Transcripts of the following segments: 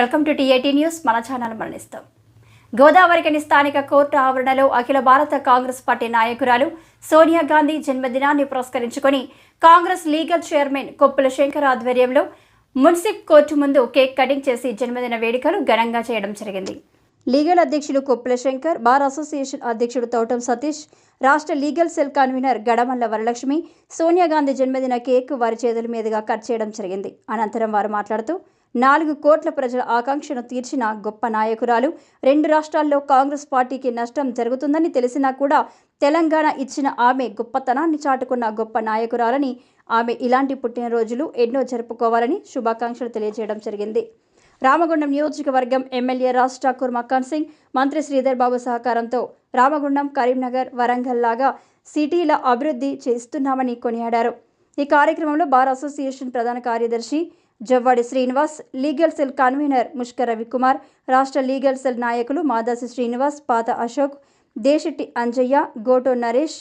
Welcome to TAT news. మన channel మరణిస్తాం. గోదావరికని స్థానిక కోర్టు ఆవరణలో అఖిల భారత కాంగ్రెస్ పార్టీ నాయకురాలు సోనియా గాంధీ జన్మదినాన్ని పురస్కరించుకొని కాంగ్రెస్ లీగల్ చైర్మన్ కొప్పుల శంకర్ ఆధ్వర్యంలో మున్సిప్ కోర్టు ముందు కేక్ కటింగ్ చేసి జన్మదిన వేడుకలు ఘనంగా చేయడం జరిగింది. లీగల్ అధ్యక్షులు కొప్పుల శంకర్ బార్ అసోసియేషన్ అధ్యక్షుడు తౌటం సతీష్ రాష్ట్ర legal cell convener Gadamalla Varalakshmi Sonia Gandhi జన్మదిన కేక్ వారి చేతుల మీదుగా కట్ చేయడం జరిగింది. అనంతరం వారు మాట్లాడుతూ నాలుగు కోట్ల ప్రజల ఆకాంక్షను తీర్చిన గొప్ప నాయకురాలు. రెండు రాష్ట్రాల్లో కాంగ్రెస్ పార్టీకి నష్టం జరుగుతుందని తెలిసినా కూడా తెలంగాణ ఇచ్చిన ఆమె గొప్పతనాన్ని చాటుకున్న గొప్ప నాయకురాలని ఆమె ఇలాంటి పుట్టినరోజులు ఎన్నో జరుపుకోవాలని శుభాకాంక్షలు తెలియజేయడం జరిగింది. రామగుండం నియోజకవర్గం ఎమ్మెల్యే రాజ్ ఠాకూర్ మక్కాన్ సింగ్ మంత్రి శ్రీధర్ బాబు సహకారంతో రామగుండం కరీంనగర్ వరంగల్ లాగా సిటీల అభివృద్ధి చేస్తున్నామని కొనియాడారు. ఈ కార్యక్రమంలో బార్ అసోసియేషన్ ప్రధాన కార్యదర్శి Jawwadi Srinivas legal cell convener Mushka Ravikumar రాష్ట్ర లీగల్ సెల్ నాయకులు మాదాసి శ్రీనివాస్ పాత అశోక్ దేశెట్టి అంజయ్య గోటో నరేష్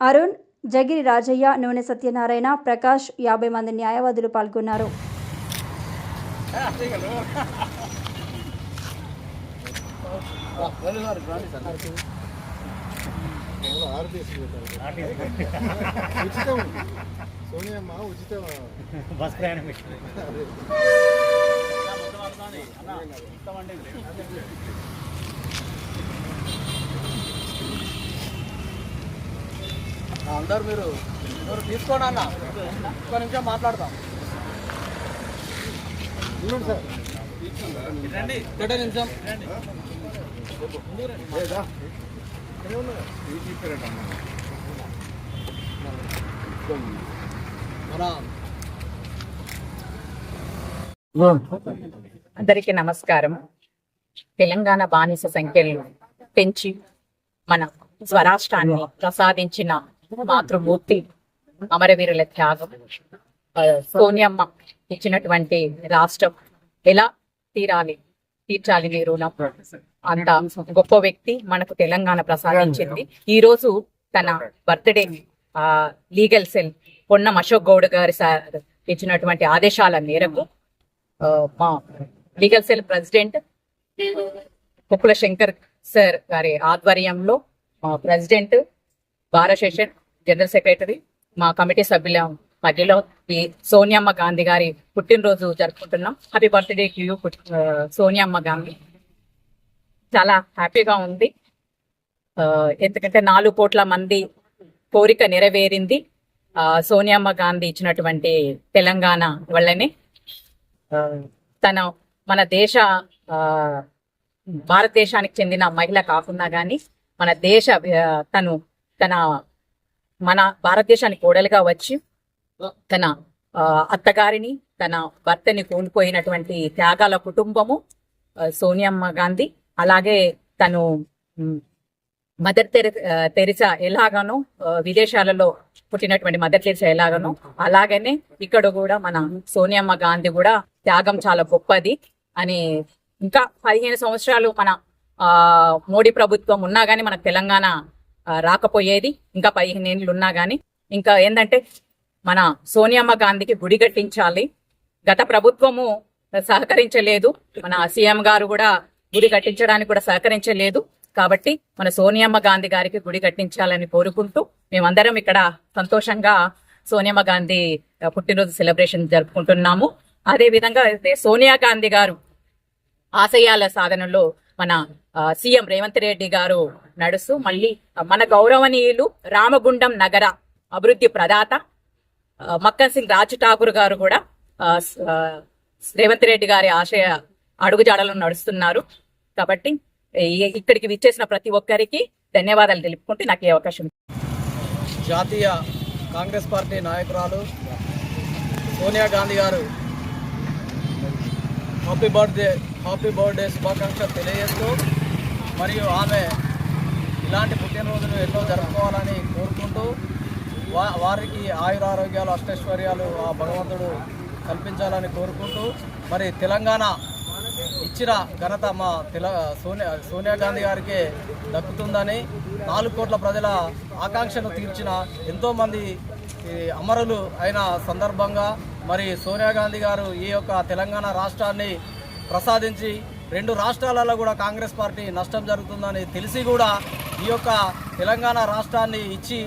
అరుణ్ జగిరి రాజయ్య నూనె సత్యనారాయణ ప్రకాష్ యాభై మంది న్యాయవాదులు పాల్గొన్నారు. ఉచితం సోనియమ్మ ఉచితం బస్ ప్రయాణం అందరు మీరు మీరు తీసుకోండి అన్న ఒక్క నిమిషం మాట్లాడతాం సార్ ఒకటే నిమిషం లేదా మన అందరికీ నమస్కారం. తెలంగాణ బానిస సంఖ్యలను పెంచి మన స్వరాష్ట్రాన్ని ప్రసాదించిన మాతృమూర్తి అమరవీరుల త్యాగం సోనియమ్మ ఇచ్చినటువంటి రాష్ట్రం ఎలా తీరాలి? తీర్చాలి రుణం అంత గొప్ప వ్యక్తి మనకు తెలంగాణ ప్రసాదించింది. ఈ రోజు తన బర్త్డే ఆ లీగల్ సెల్ పొన్నం అశోక్ గౌడ్ గారి సార్ ఇచ్చినటువంటి ఆదేశాల మేరకు మా legal cell president Kuppula Shankar sir గారి ఆధ్వర్యంలో మా president bar association general secretary మా కమిటీ సభ్యుల మధ్యలో ఈ సోనియమ్మ గాంధీ గారి పుట్టినరోజు జరుపుకుంటున్నాం. హ్యాపీ బర్త్డే టు యూ సోనియమ్మ గాంధీ. చాలా హ్యాపీగా ఉంది. ఎందుకంటే నాలుగు కోట్ల మంది కోరిక నెరవేరింది. ఆ, సోనియమ్మ గాంధీ ఇచ్చినటువంటి తెలంగాణ వల్లనే. తన మన దేశ ఆ, భారతదేశానికి చెందిన మహిళ కాకుండా కానీ మన దేశ తను తన మన భారతదేశానికి కోడలుగా వచ్చి తన ఆ, అత్తగారిని తన భర్తని కోల్పోయినటువంటి త్యాగాల కుటుంబము సోనియమ్మ గాంధీ. అలాగే తను మదర్ తెరి ఆ, తెరిసా ఎలాగానో విదేశాలలో పుట్టినటువంటి మదర్ తెరిసా ఎలాగానో అలాగనే ఇక్కడ కూడా మన సోనియమ్మ గాంధీ కూడా త్యాగం చాలా గొప్పది అని ఇంకా పదిహేను సంవత్సరాలు మన ఆ మోడీ ప్రభుత్వం ఉన్నా కానీ మన తెలంగాణ రాకపోయేది. ఇంకా పదిహేను ఏళ్ళు ఉన్నా కానీ ఇంకా ఏంటంటే మన సోనియమ్మ గాంధీకి గుడి కట్టించాలి. గత ప్రభుత్వము సహకరించలేదు. మన సీఎం గారు కూడా గుడి కట్టించడానికి కూడా సహకరించలేదు. కాబట్టి మన సోనియమ్మ గాంధీ గారికి గుడి కట్టించాలని కోరుకుంటూ మేమందరం ఇక్కడ సంతోషంగా సోనియమ్మ గాంధీ పుట్టినరోజు సెలబ్రేషన్ జరుపుకుంటున్నాము. అదే విధంగా అయితే సోనియా గాంధీ గారు ఆశయాల సాధనలో మన సీఎం రేవంత్ రెడ్డి గారు నడుస్తూ మళ్ళీ మన గౌరవనీయులు రామగుండం నగర అభివృద్ధి ప్రదాత మక్కన్ సింగ్ రాజ్ ఠాకూర్ గారు కూడా రేవంత్ రెడ్డి గారి ఆశయ అడుగుజాడలను నడుస్తున్నారు. కాబట్టి ఇక్కడికి విచ్చేసిన ప్రతి ఒక్కరికి ధన్యవాదాలు తెలుపుకుంటే నాకు ఈ అవకాశం జాతీయ కాంగ్రెస్ పార్టీ నాయకురాలు సోనియా గాంధీ గారు హ్యాపీ బర్త్డే హ్యాపీ బర్త్డే శుభాకాంక్షలు తెలియజేస్తూ మరియు ఆమె ఇలాంటి పుట్టినరోజును ఎన్నో జరుపుకోవాలని కోరుకుంటూ వా వారికి ఆయురారోగ్యాలు అష్టైశ్వర్యాలు ఆ భగవంతుడు కల్పించాలని కోరుకుంటూ మరి తెలంగాణ ఇచ్చిన ఘనత మా తెల సోనియా సోనియా గాంధీ గారికి దక్కుతుందని నాలుగు కోట్ల ప్రజల ఆకాంక్షను తీర్చిన ఎంతోమంది ఈ అమరులు అయిన సందర్భంగా మరి సోనియా గాంధీ గారు ఈ యొక్క తెలంగాణ రాష్ట్రాన్ని ప్రసాదించి రెండు రాష్ట్రాలలో కూడా కాంగ్రెస్ పార్టీ నష్టం జరుగుతుందని తెలిసి కూడా ఈ యొక్క తెలంగాణ రాష్ట్రాన్ని ఇచ్చి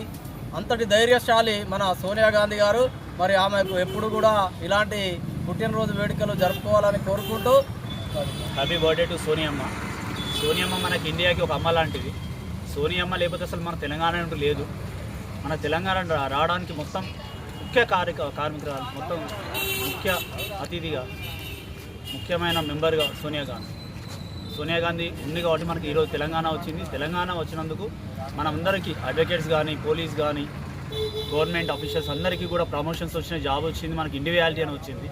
అంతటి ధైర్యశాలి మన సోనియా గాంధీ గారు. మరి ఆమెకు ఎప్పుడు కూడా ఇలాంటి పుట్టినరోజు వేడుకలు జరుపుకోవాలని కోరుకుంటూ హ్యాపీ బర్త్డే టు సోనియమ్మ. సోనియమ్మ మనకి ఇండియాకి ఒక అమ్మ లాంటిది. సోనియమ్మ లేకపోతే అసలు మన తెలంగాణ అంటూ లేదు. మన తెలంగాణ రావడానికి మొత్తం ముఖ్య కార్మిక కార్మికురాలు మొత్తం ముఖ్య అతిథిగా ముఖ్యమైన మెంబర్గా సోనియా గాంధీ. సోనియా గాంధీ ఉంది కాబట్టి మనకి ఈరోజు తెలంగాణ వచ్చింది. తెలంగాణ వచ్చినందుకు మనందరికీ అడ్వకేట్స్ కానీ పోలీస్ కానీ గవర్నమెంట్ ఆఫీసర్స్ అందరికీ కూడా ప్రమోషన్స్ వచ్చిన జాబ్ వచ్చింది. మనకి ఇండివిజువాలిటీ అని వచ్చింది.